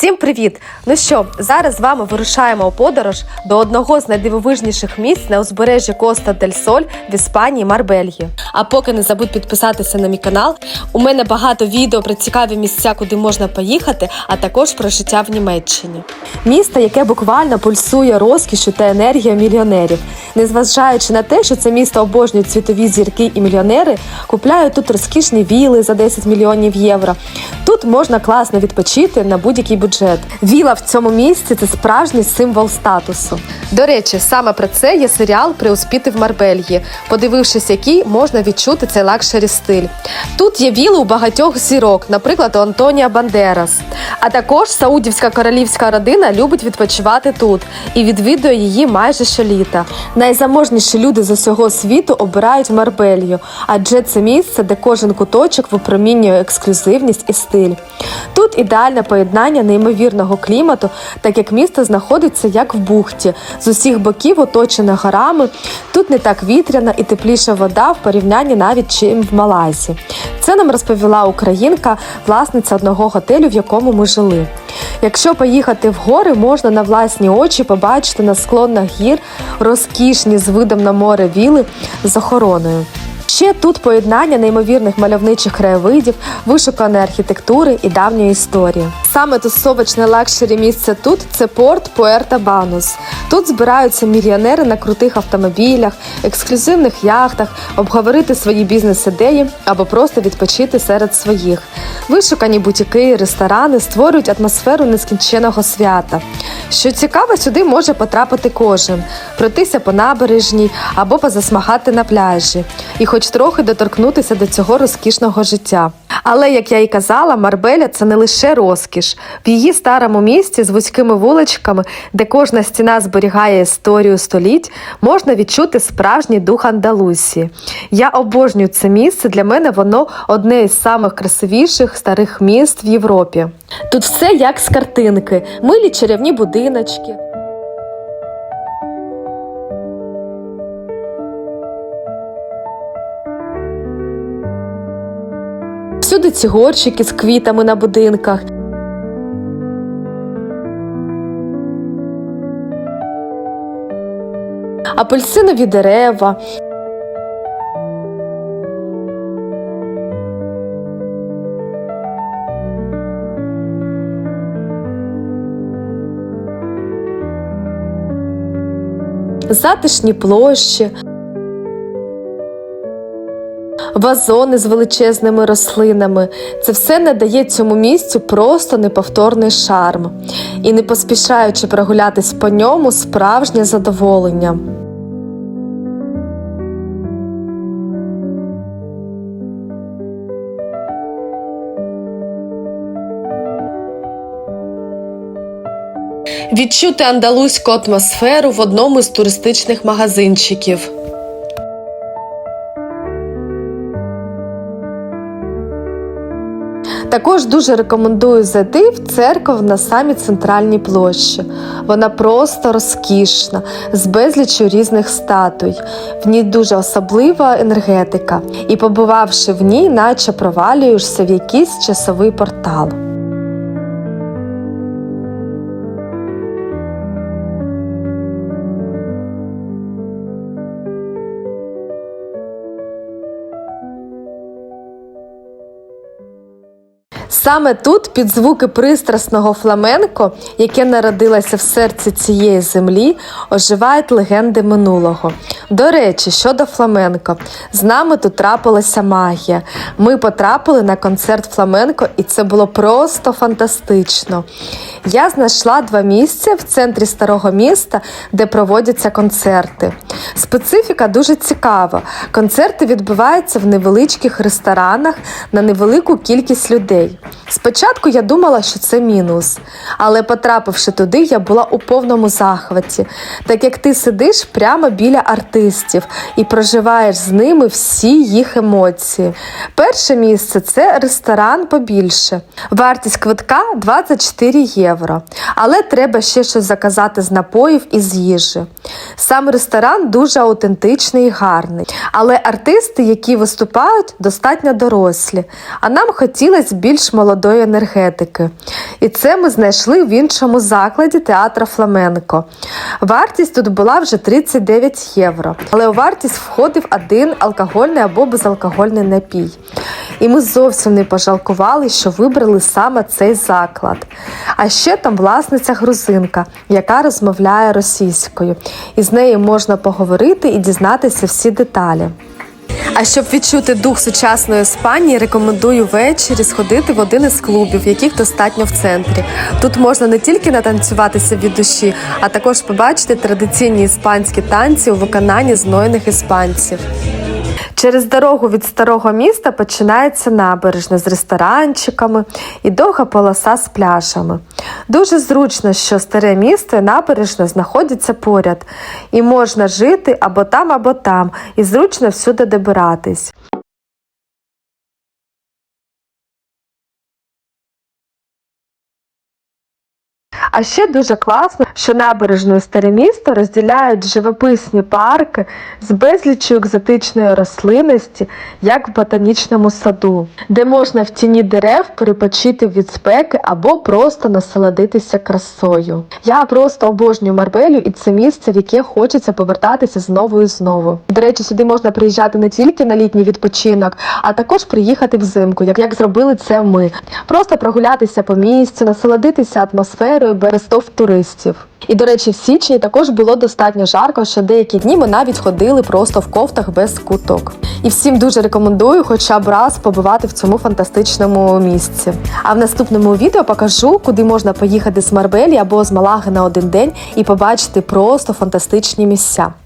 Всім привіт! Ну що, зараз з вами вирушаємо у подорож до одного з найдивовижніших місць на узбережжі Коста дель Соль в Іспанії Марбельї. А поки не забудь підписатися на мій канал. У мене багато відео про цікаві місця, куди можна поїхати, а також про життя в Німеччині. Місто, яке буквально пульсує розкішю та енергією мільйонерів. Незважаючи на те, що це місто обожнюють світові зірки і мільйонери, купляють тут розкішні віли за 10 мільйонів євро. Тут можна класно відпочити на будь-який бюджет. Віла в цьому місці це справжній символ статусу. До речі, саме про це є серіал Приуспіти в Марбельї, подивившись, який можна відчути цей лакшері стиль. Тут є віли у багатьох зірок, наприклад, у Антонія Бандерас. А також саудівська королівська родина любить відпочивати тут і відвідує її майже щоліта. Найзаможніші люди з усього світу обирають Марбелью, адже це місце, де кожен куточок випромінює ексклюзивність і стиль. Тут ідеальне поєднання неймовірного клімату, так як місто знаходиться як в бухті, з усіх боків оточене горами. Тут не так вітряна і тепліша вода в порівнянні навіть чим в Малайзі. Це нам розповіла українка, власниця одного готелю, в якому ми жили. Якщо поїхати в гори, можна на власні очі побачити на склонах гір розкішні з видом на море віли з охороною. Ще тут поєднання неймовірних мальовничих краєвидів, вишуканої архітектури і давньої історії. Саме тусовочне лакшері місце тут це порт Пуерта Банус. Тут збираються мільйонери на крутих автомобілях, ексклюзивних яхтах, обговорити свої бізнес-ідеї або просто відпочити серед своїх. Вишукані бутіки, ресторани створюють атмосферу нескінченого свята. Що цікаво, сюди може потрапити кожен, пройтися по набережній або позасмагати на пляжі, і хоч трохи доторкнутися до цього розкішного життя. Але, як я і казала, Марбеля це не лише розкіш. В її старому місті з вузькими вуличками, де кожна стіна зберігає історію століть, можна відчути справжній дух Андалусії. Я обожнюю це місце. Для мене воно одне із самих красивіших старих міст в Європі. Тут все як з картинки, милі чарівні будиночки. Всюди ці горщики з квітами на будинках. Апельсинові дерева. Затишні площі. Вазони з величезними рослинами. Це все надає цьому місцю просто неповторний шарм. І не поспішаючи прогулятись по ньому, справжнє задоволення. Відчути андалузьку атмосферу в одному з туристичних магазинчиків. Також дуже рекомендую зайти в церков на самій центральній площі. Вона просто розкішна, з безлічю різних статуй. В ній дуже особлива енергетика, і побувавши в ній, наче провалюєшся в якийсь часовий портал. Саме тут, під звуки пристрасного фламенко, яке народилося в серці цієї землі, оживають легенди минулого. До речі, щодо фламенко, з нами тут трапилася магія. Ми потрапили на концерт фламенко, і це було просто фантастично. Я знайшла два місця в центрі старого міста, де проводяться концерти. Специфіка дуже цікава. Концерти відбуваються в невеличких ресторанах на невелику кількість людей. Спочатку я думала, що це мінус, але потрапивши туди, я була у повному захваті, так як ти сидиш прямо біля артистів і проживаєш з ними всі їх емоції. Перше місце це ресторан побільше. Вартість квитка 24 євро. Євро. Але треба ще щось заказати з напоїв і з їжі. Сам ресторан дуже аутентичний і гарний. Але артисти, які виступають, достатньо дорослі. А нам хотілося більш молодої енергетики. І це ми знайшли в іншому закладі театра Фламенко. Вартість тут була вже 39 євро. Але у вартість входив один алкогольний або безалкогольний напій. І ми зовсім не пожалкували, що вибрали саме цей заклад. А ще там власниця грузинка, яка розмовляє російською, і з нею можна поговорити і дізнатися всі деталі. А щоб відчути дух сучасної Іспанії, рекомендую ввечері сходити в один із клубів, яких достатньо в центрі. Тут можна не тільки натанцюватися від душі, а також побачити традиційні іспанські танці у виконанні знойних іспанців. Через дорогу від старого міста починається набережна з ресторанчиками і довга полоса з пляжами. Дуже зручно, що старе місто і набережна знаходяться поряд, і можна жити або там, або там, і зручно всюди добиратись. А ще дуже класно, що набережну і старе місто розділяють живописні парки з безліччю екзотичної рослинності, як в ботанічному саду, де можна в тіні дерев перепочити від спеки або просто насолодитися красою. Я просто обожнюю Марбелю, і це місце, в яке хочеться повертатися знову і знову. До речі, сюди можна приїжджати не тільки на літній відпочинок, а також приїхати взимку, як, як зробили це ми. Просто прогулятися по місцю, насолодитися атмосферою без стов туристів. І до речі, в січні також було достатньо жарко, що деякі дні ми навіть ходили просто в кофтах без куток. І всім дуже рекомендую хоча б раз побувати в цьому фантастичному місці. А в наступному відео покажу, куди можна поїхати з Марбелі або з Малаги на один день і побачити просто фантастичні місця.